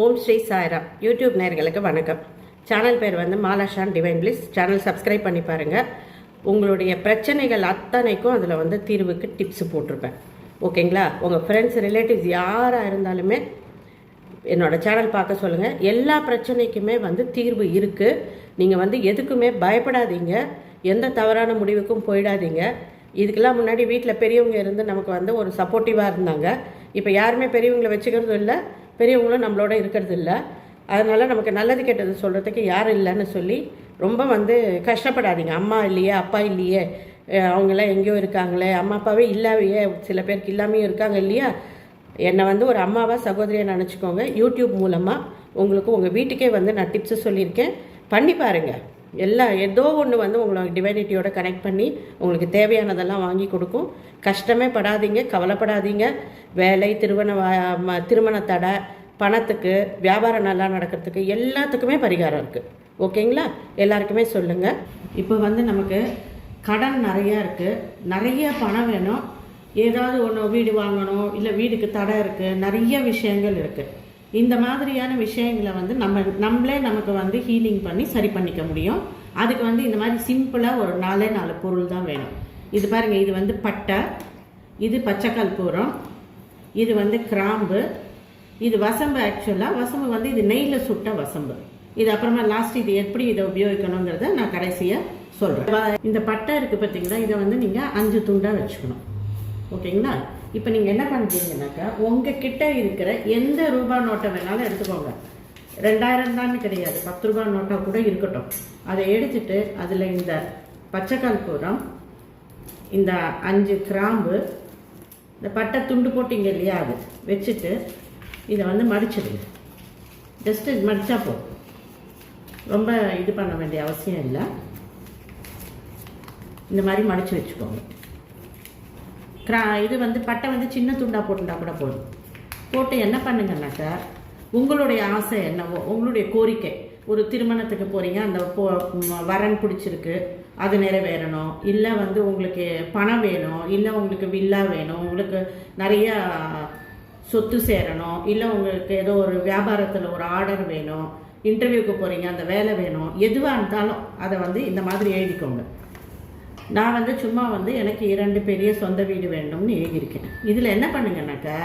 ஓம் Sri Sairam. YouTube நேர்களுக்கு வணக்கம். Channel பேர் வந்து மாலாஷான் டிவைன் பிளிஸ் சேனல் சப்ஸ்கிரைப் பண்ணி பாருங்கள் உங்களுடைய பிரச்சனைகள் அத்தனைக்கும் அதில் வந்து தீர்வுக்கு டிப்ஸ் போட்டிருப்பேன். ஓகேங்களா உங்கள் ஃப்ரெண்ட்ஸ் ரிலேட்டிவ்ஸ் யாராக இருந்தாலுமே என்னோட சேனல் பார்க்க சொல்லுங்கள் எல்லா பிரச்சனைக்குமே வந்து தீர்வு இருக்குது நீங்கள் வந்து எதுக்குமே பயப்படாதீங்க. எந்த தவறான முடிவுக்கும் போயிடாதீங்க. இதுக்கெல்லாம் முன்னாடி வீட்டில் பெரியவங்க இருந்து நமக்கு வந்து ஒரு சப்போர்ட்டிவாக இருந்தாங்க. இப்போ யாருமே பெரியவங்களை வச்சுக்கிறதும் இல்லை. பெரியவங்களும் நம்மளோட இருக்கிறது இல்லை அதனால் நமக்கு நல்லது கெட்டது சொல்கிறதுக்கு யாரும் இல்லைன்னு சொல்லி ரொம்ப வந்து கஷ்டப்படாதீங்க. அம்மா இல்லையே அப்பா இல்லையே அவங்களாம் எங்கேயோ இருக்காங்களே அம்மா அப்பாவே இல்லாமையே சில பேருக்கு இல்லாமையும் இருக்காங்க இல்லையா? என்னை வந்து ஒரு அம்மாவாக சகோதரியை நினச்சிக்கோங்க. யூடியூப் மூலமாக உங்களுக்கு உங்கள் வீட்டுக்கே வந்து நான் டிப்ஸு சொல்லியிருக்கேன். பண்ணி பாருங்கள் எல்லாம் ஏதோ ஒன்று வந்து உங்களை டிவைனிட்டியோட கனெக்ட் பண்ணி உங்களுக்கு தேவையானதெல்லாம் வாங்கி கொடுக்கும். கஷ்டமே படாதீங்க கவலைப்படாதீங்க. வேலை திருமண வா- ம- திருமண தடை பணத்துக்கு வியாபாரம் நல்லா நடக்கிறதுக்கு எல்லாத்துக்குமே பரிகாரம் இருக்குது ஓகேங்களா? எல்லாருக்குமே சொல்லுங்கள் இப்போ வந்து நமக்கு கடன் நிறையா இருக்குது நிறைய பணம் வேணும். ஏதாவது ஒன்று வீடு வாங்கணும் இல்லை வீடுக்கு தடை இருக்குது நிறைய விஷயங்கள் இருக்குது இந்த மாதிரியான விஷயங்களை வந்து நம்ம நம்மளே நமக்கு வந்து ஹீலிங் பண்ணி சரி பண்ணிக்க முடியும். அதுக்கு வந்து இந்த மாதிரி சிம்பிளாக ஒரு நாலே நாலு பொருள் தான் வேணும். இது பாருங்கள் இது வந்து பட்டை இது பச்சை கற்பூரம் இது வந்து கிராம்பு இது வசம்பு ஆக்சுவலாக வசம்பு வந்து இது நெய்யில் சுட்ட வசம்பு. இது அப்புறமா லாஸ்ட் இது எப்படி இதை உபயோகிக்கணுங்கிறத நான் கடைசியாக சொல்கிறேன் இந்த பட்டை இருக்குது பார்த்தீங்களா இதை வந்து நீங்கள் அஞ்சு துண்டாக வச்சுக்கணும். ஓகேங்களா? இப்போ நீங்கள் என்ன பண்ணுறீங்கனாக்கா உங்கள் கிட்ட இருக்கிற எந்த ரூபா நோட்டை வேணாலும் எடுத்துக்கோங்க. ரெண்டாயிரம் தான் கிடையாது. பத்து ரூபா நோட்டாக கூட இருக்கட்டும். அதை எடுத்துட்டு அதில் இந்த பச்சை கற்பூரம் இந்த அஞ்சு கிராம்பு இந்த பட்டை துண்டு போட்டிங்க இல்லையா அது வச்சுட்டு இதை வந்து மடிச்சிடுங்க. ஜஸ்ட்டு மடித்தா போதும். ரொம்ப இது பண்ண வேண்டிய அவசியம் இல்லை. இந்த மாதிரி மடித்து வச்சுக்கோங்க. கிரா இது வந்து பட்டை வந்து சின்ன துண்டாக போட்டுட்டா கூட போதும். போட்டு என்ன பண்ணுங்கன்னாக்கா உங்களுடைய ஆசை என்னவோ உங்களுடைய கோரிக்கை. ஒரு திருமணத்துக்கு போகிறீங்க அந்த போ வரன் பிடிச்சிருக்கு அது நிறைவேறணும். இல்லை வந்து உங்களுக்கு பணம் வேணும் இல்லை உங்களுக்கு வில்லா வேணும் உங்களுக்கு நிறையா சொத்து சேரணும் இல்லை உங்களுக்கு ஏதோ ஒரு வியாபாரத்தில் ஒரு ஆர்டர் வேணும் இன்டர்வியூக்கு போகிறீங்க அந்த வேலை வேணும் எதுவாக இருந்தாலும் அதை வந்து இந்த மாதிரி எழுதிக்கோங்க. நான் வந்து சும்மா வந்து எனக்கு இரண்டு பெரிய சொந்த வீடு வேண்டும்னு எழுதியிருக்கேன். இதில் என்ன பண்ணுங்கன்னாக்கா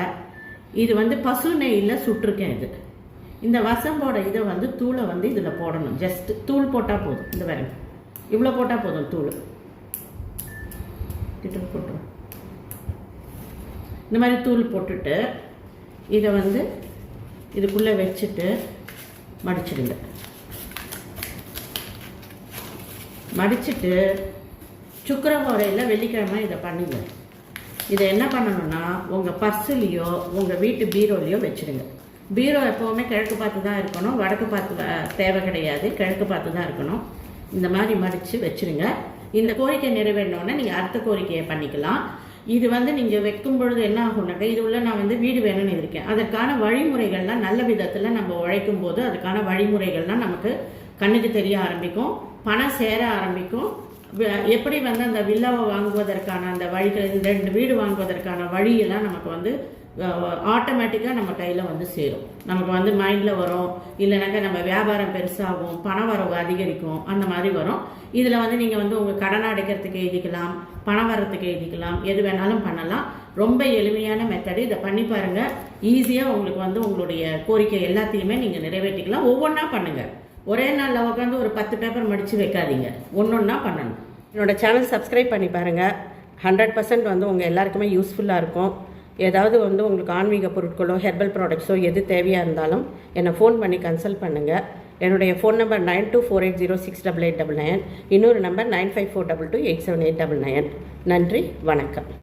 இது வந்து பசு நெய்யில் சுட்டிருக்கேன் இது. இந்த வசம்போட இதை வந்து தூளை வந்து இதில் போடணும். ஜஸ்ட் தூள் போட்டால் போதும். இந்த வேற இவ்வளோ போட்டால் போதும் தூள். கிட்ட போட்டுரும். இந்த மாதிரி தூள் போட்டுட்டு இதை வந்து இதுக்குள்ளே வச்சுட்டு மடிச்சிடுங்க. மடிச்சிட்டு சுக்கரவாரையில் வெள்ளிக்கிழமை இதை பண்ணுங்க. இதை என்ன பண்ணணும்னா உங்கள் பர்ஸ்லேயோ உங்கள் வீட்டு பீரோலையோ வச்சுடுங்க பீரோ எப்போவுமே கிழக்கு பார்த்து தான் இருக்கணும். வடக்கு பார்த்து தேவை கிடையாது. கிழக்கு பார்த்து தான் இருக்கணும். இந்த மாதிரி மடித்து வச்சுருங்க. இந்த கோரிக்கை நிறைவேறினோடனே நீங்கள் அடுத்த கோரிக்கையை பண்ணிக்கலாம். இது வந்து நீங்கள் வைக்கும் பொழுது என்ன ஆகும்னாக்கா இது உள்ள நான் வந்து வீடு வேணும்னு இருக்கேன் அதற்கான வழிமுறைகள்லாம் நல்ல விதத்தில் நம்ம உழைக்கும் போது அதுக்கான வழிமுறைகள்லாம் நமக்கு கண்ணுக்கு தெரிய ஆரம்பிக்கும். பணம் சேர ஆரம்பிக்கும். எப்படி வந்து அந்த வில்லாவை வாங்குவதற்கான அந்த வழிகள் இந்த ரெண்டு வீடு வாங்குவதற்கான வழியெல்லாம் நமக்கு வந்து ஆட்டோமேட்டிக்காக நம்ம கையில் வந்து சேரும். நமக்கு வந்து மைண்டில் வரும். இல்லைனாக்கா நம்ம வியாபாரம் பெருசாகும் பண வரவு அதிகரிக்கும் அந்த மாதிரி வரும். இதில் வந்து நீங்கள் வந்து உங்கள் கடனை அடைக்கிறதுக்கு எழுதிக்கலாம் பணம் வரத்துக்கு எழுதிக்கலாம் எது வேணாலும் பண்ணலாம். ரொம்ப எளிமையான மெத்தடு இதை பண்ணி பாருங்கள் ஈஸியாக உங்களுக்கு வந்து உங்களுடைய கோரிக்கை எல்லாத்தையுமே நீங்கள் நிறைவேற்றிக்கலாம். ஒவ்வொன்றா பண்ணுங்கள் ஒரே நாளில் உட்காந்து ஒரு பத்து பேப்பர் மடித்து வைக்காதீங்க. ஒன்றொன்னா பண்ணணும். என்னோட சேனல் சப்ஸ்கிரைப் பண்ணி பாருங்கள் ஹண்ட்ரட் பர்சன்ட் வந்து உங்கள் எல்லாருக்குமே யூஸ்ஃபுல்லாக இருக்கும். ஏதாவது வந்து உங்களுக்கு ஆன்மீக பொருட்களோ ஹெர்பல் ப்ராடக்ட்ஸோ எது தேவையாக இருந்தாலும் என்னை ஃபோன் பண்ணி கன்சல்ட் பண்ணுங்கள் என்னுடைய phone number nine two four eight zero six double eight double nine இன்னொரு number nine five four double two eight seven eight double nine நன்றி வணக்கம்.